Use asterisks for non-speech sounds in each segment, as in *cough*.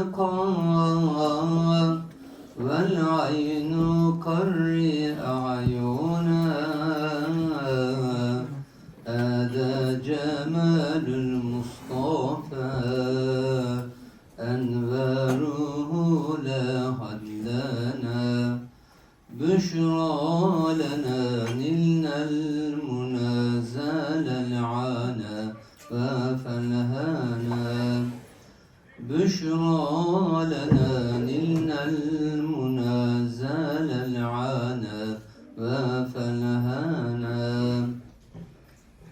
باللقاء والعين قري أعينا هذا جمال المصطفى أنواره لا حد لنا بشرى لنا نلنا المنازل العانا ففلهانا بشرى لنا نلنا المنازل العانا وفلهانا.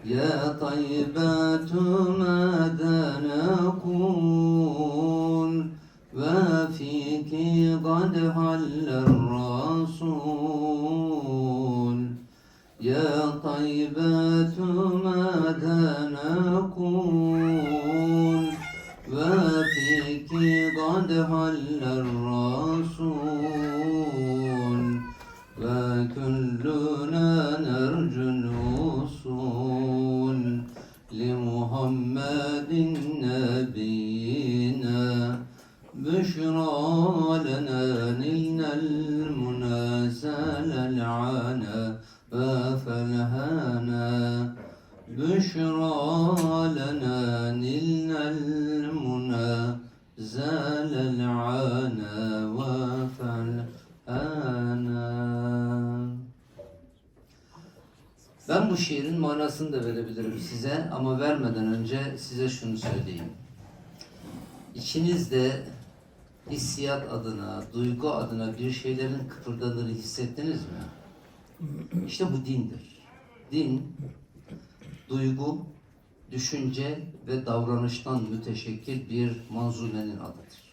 يا طيبات ماذا نقول وفيك قد حل الرسول. يا طيبات ماذا الرسول وكلنا نرجو الوصول لمحمد نبينا بشرى لنا نلنا المنازل العانا وفلهانا المنازل العانا وفلهانا Ben bu şiirin manasını da verebilirim size ama vermeden önce size şunu söyleyeyim. İçinizde hissiyat adına, duygu adına bir şeylerin kıpırdadığını hissettiniz mi? İşte bu dindir. Din, duygu, düşünce ve davranıştan müteşekkil bir manzumenin adıdır.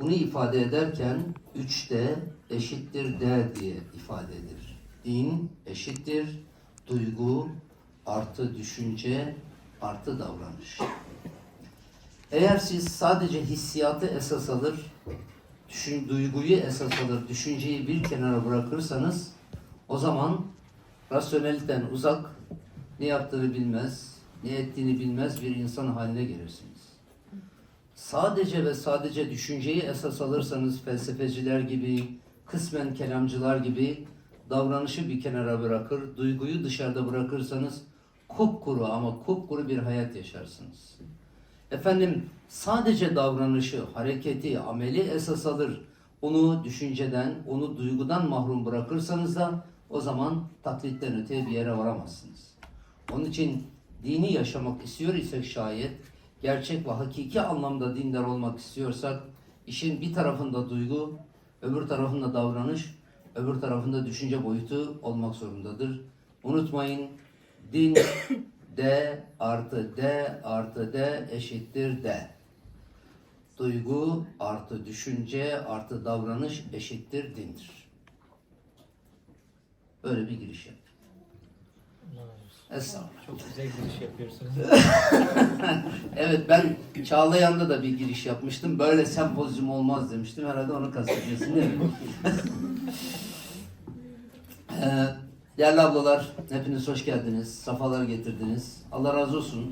Bunu ifade ederken üçte eşittir de diye ifade edilir. Din eşittir duygu artı düşünce artı davranış. Eğer siz sadece hissiyatı esas alır, düşün, duyguyu esas alır, düşünceyi bir kenara bırakırsanız o zaman rasyoneliten uzak, ne yaptığını bilmez, ne ettiğini bilmez bir insan haline gelirsiniz. Sadece ve sadece düşünceyi esas alırsanız felsefeciler gibi, kısmen kelamcılar gibi davranışı bir kenara bırakır, duyguyu dışarıda bırakırsanız kupkuru ama kupkuru bir hayat yaşarsınız. Efendim sadece davranışı, hareketi, ameli esas alır. Onu düşünceden, onu duygudan mahrum bırakırsanız da o zaman taklitten öteye bir yere varamazsınız. Onun için dini yaşamak istiyor isek şayet, gerçek ve hakiki anlamda dindar olmak istiyorsak, işin bir tarafında duygu, öbür tarafında davranış, öbür tarafında düşünce boyutu olmak zorundadır. Unutmayın, din *coughs* D artı D artı D eşittir D. Duygu artı düşünce artı davranış eşittir dindir. Böyle bir giriş yap. Estağfurullah. Çok güzel giriş yapıyorsunuz. *laughs* Evet ben Çağlayan'da da bir giriş yapmıştım. Böyle sempozyum olmaz demiştim. Herhalde onu kastediyorsun değil mi? *laughs* Ee, değerli ablalar, hepiniz hoş geldiniz. Safalar getirdiniz. Allah razı olsun.